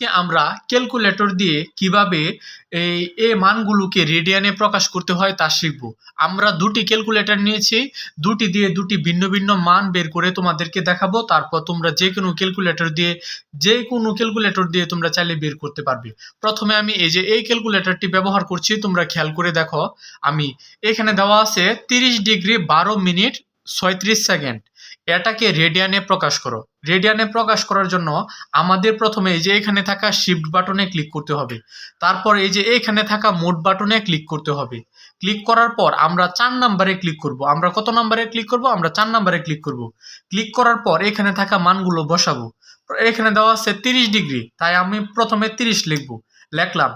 আজকে আমরা ক্যালকুলেটর দিয়ে কীভাবে এই এ মানগুলোকে রেডিয়ানে প্রকাশ করতে হয় তা শিখব। আমরা দুটি ক্যালকুলেটর নিয়েছি, দুটি দিয়ে দুটি ভিন্ন ভিন্ন মান বের করে তোমাদেরকে দেখাবো, তারপর তোমরা যে কোনো ক্যালকুলেটর দিয়ে যে কোনো ক্যালকুলেটর দিয়ে তোমরা চাইলে বের করতে পারবে। প্রথমে আমি এই যে এই ক্যালকুলেটরটি ব্যবহার করছি, তোমরা খেয়াল করে দেখো, আমি এখানে দেওয়া আছে তিরিশ ডিগ্রি বারো মিনিট ছয়ত্রিশ সেকেন্ড। এটাকে রেডিয়ানে প্রকাশ করো। রেডিয়ানে প্রকাশ করার জন্য আমাদের প্রথমে এই যে এখানে থাকা শিফট বাটনে ক্লিক করতে হবে। তারপর এই যে এখানে থাকা মোড বাটনে ক্লিক করতে হবে। ক্লিক করার পর আমরা চার নাম্বারে ক্লিক করব। আমরা কত নাম্বারে ক্লিক করব? আমরা চার নাম্বারে ক্লিক করব। ক্লিক করার পর এখানে থাকা মানগুলো বসাবো। এখানে দেওয়া আছে তিরিশ ডিগ্রি। তাই আমি প্রথমে তিরিশ লিখব। লেখলাম।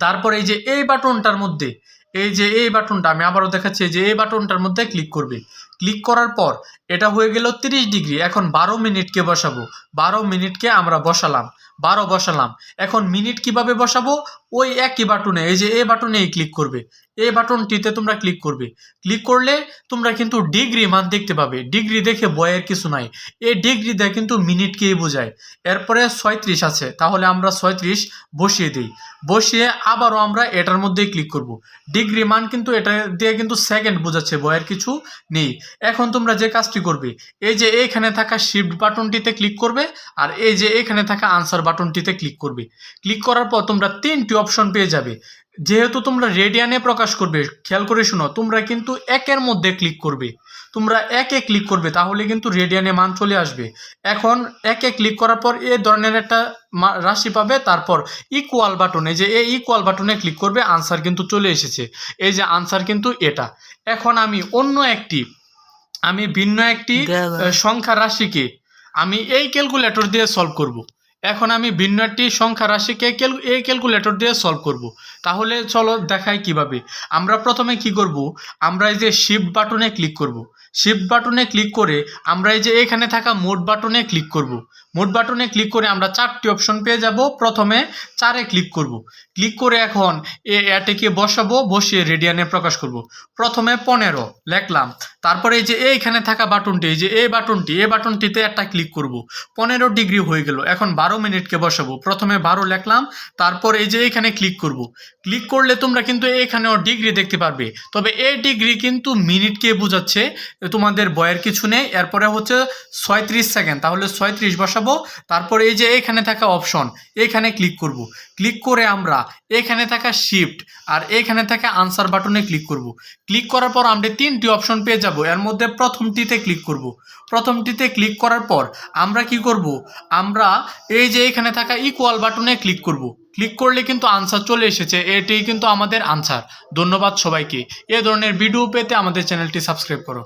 তারপর এই যে এই বাটনটার মধ্যে এই যে এই বাটনটা আমি আবারও দেখাচ্ছি যে এই বাটনটার মধ্যে ক্লিক করবে। ক্লিক করার পর এটা হয়ে গেল তিরিশ ডিগ্রি, এখন বারো মিনিটকে বসাবো। বারো মিনিটকে আমরা বসালাম, বারো বসালাম। এখন মিনিট কীভাবে বসাবো? ওই একই বাটনে, এই যে এই বাটনেই ক্লিক করবে। এই বাটনটিতে তোমরা ক্লিক করবে। ক্লিক করলে তোমরা কিন্তু ডিগ্রি মান দেখতে পাবে। ডিগ্রি দেখে বয়ের কিছু নাই। এই ডিগ্রি দেয় কিন্তু মিনিটকেই বোঝায়। এরপরে ছয়ত্রিশ আছে, তাহলে আমরা ছয়ত্রিশ বসিয়ে দিই। বসিয়ে আবারও আমরা এটার মধ্যেই ক্লিক করব। ডিগ্রি মান কিন্তু এটা দিয়ে কিন্তু সেকেন্ড বোঝাচ্ছে বয়ের কিছু নেই। এখন তোমরা যে কাজটি করবে, এই যে এখানে থাকা শিফট বাটনটিতে ক্লিক করবে আর এই যে এখানে থাকা আনসার বাটনটিতে ক্লিক করবে। ক্লিক করার পর তোমরা তিনটি অপশন পেয়ে যাবে। যেহেতু তোমরা রেডিয়ানে প্রকাশ করবে খেয়াল করে শোনো তোমরা কিন্তু একের মধ্যে ক্লিক করবে। তোমরা একে ক্লিক করবে তাহলে কিন্তু রেডিয়ানে মান চলে আসবে। এখন একে ক্লিক করার পর এ ধরনের একটা রাশি পাবে তারপর ইকুয়াল বাটনে যে এই ইকুয়াল বাটনে ক্লিক করবে আনসার কিন্তু চলে এসেছে। এই যে আনসার কিন্তু এটা। এখন আমি অন্য একটি আমি ভিন্ন একটি সংখ্যা রাশিকে আমি এই ক্যালকুলেটর দিয়ে সলভ করব। এখন আমি ভিন্ন একটি সংখ্যা রাশিকে এই ক্যালকুলেটর দিয়ে সলভ করব। তাহলে চলো দেখাই কীভাবে আমরা প্রথমে কি করব আমরা এই যে শিফট বাটনে ক্লিক করব। শিফট বাটনে ক্লিক করে আমরা এই যে এখানে থাকা মোট বাটনে ক্লিক করব। মোড বাটনে ক্লিক করে আমরা চারটি অপশন পেয়ে যাব। প্রথমে চারে ক্লিক করব। ক্লিক করে এখন এ এটাকে বসাবো, বসিয়ে রেডিয়ানে প্রকাশ করব। প্রথমে পনেরো লেখলাম। তারপরে এই যে এইখানে থাকা বাটনটি, এই যে এই বাটনটি, এই বাটনটিতে একটা ক্লিক করব। পনেরো ডিগ্রি হয়ে গেল। এখন বারো মিনিটকে বসাবো। প্রথমে বারো লেখলাম। তারপর এই যে এইখানে ক্লিক করব। ক্লিক করলে তোমরা কিন্তু এখানেও ডিগ্রি দেখতে পারবে। তবে এই ডিগ্রি কিন্তু মিনিটকে বোঝাচ্ছে। তোমাদের বয়ের কিছু নেই। এরপরে হচ্ছে ছয়ত্রিশ সেকেন্ড। তাহলে ছয়ত্রিশ বসাবো। তারপর এই যে এখানে থাকা অপশন এখানে ক্লিক করব। ক্লিক করে আমরা এখানে থাকা শিফট আর এখানে থাকা আনসার বাটনে ক্লিক করব। ক্লিক করার পর আমরা তিনটি অপশন পেয়ে যাব। এর মধ্যে প্রথমটিতে ক্লিক করব। প্রথমটিতে ক্লিক করার পর আমরা কি করব? আমরা এই যে এখানে থাকা ইকুয়াল বাটনে ক্লিক করব। ক্লিক করলে কিন্তু আনসার চলে এসেছে। এটি কিন্তু আমাদের আনসার ধন্যবাদ সবাইকে। এ ধরনের ভিডিও পেতে আমাদের চ্যানেলটি সাবস্ক্রাইব করো।